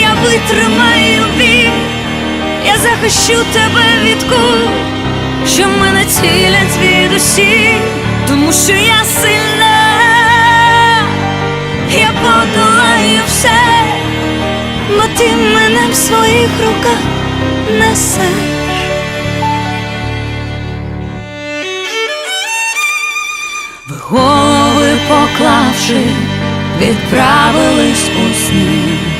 я витримаю біль, я захищу тебе від куль, що мене цілять звідусіль, тому що я сильна, я подолаю все, бо ти мене в своїх руках несеш. Ви голови поклавши, відправились у сни.